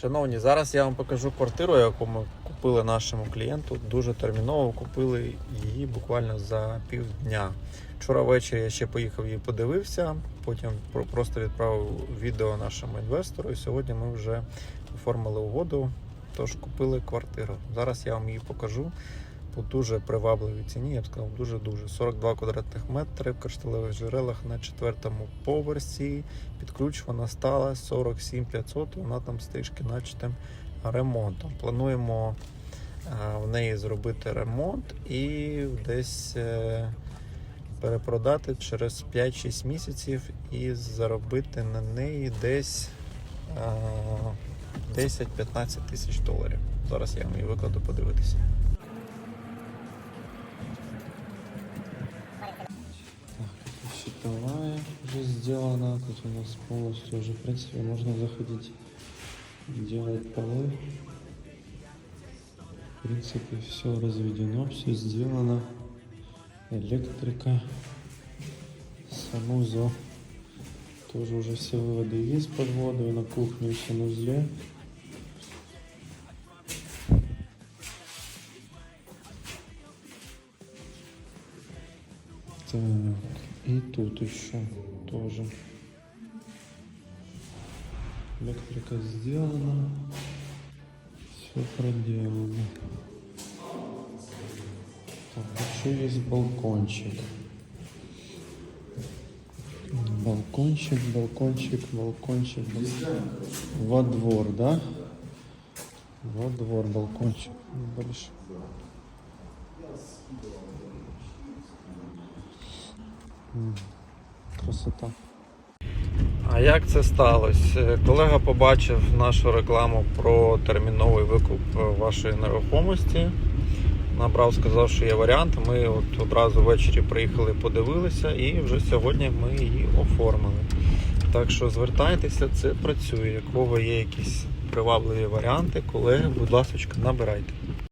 Шановні, зараз я вам покажу квартиру, яку ми купили нашому клієнту. Дуже терміново купили її буквально за півдня. Вчора ввечері я ще поїхав її подивився, потім про- просто відправив відео нашому інвестору. І сьогодні ми вже оформили угоду. Тож купили квартиру. Зараз я вам її покажу по дуже привабливій ціні. Я б сказав, дуже-дуже. 42 квадратних метри в кришталевих джерелах на четвертому поверсі. Під стала 47 500, вона там з трішки ремонтом. Плануємо е, в неї зробити ремонт і десь е, перепродати через 5-6 місяців і заробити на неї десь е, 10-15 тисяч доларів. Зараз я вам її викладу подивитися. Щитовая уже сделана. Тут у нас полностью уже, в принципе, можно заходить делать полы. В принципе, все разведено, все сделано. Электрика. Санузел. Тоже уже все выводы есть под воду. И на кухне и в санузле. Так, и тут еще тоже. Электрика сделана. Все проделано. Так, еще есть балкончик. Балкончик, балкончик, балкончик. Во двор, да? Во двор балкончик. Большой. Красота. А як це сталося? Е, Колега побачив нашу рекламу про терміновий викуп е, вашої нерухомості. Набрав, сказав, що є варіант. Ми от одразу ввечері приїхали, подивилися, і вже сьогодні ми її оформили. Так що звертайтеся, це працює. Якого є якісь привабливі варіанти, колеги, будь ласка, набирайте.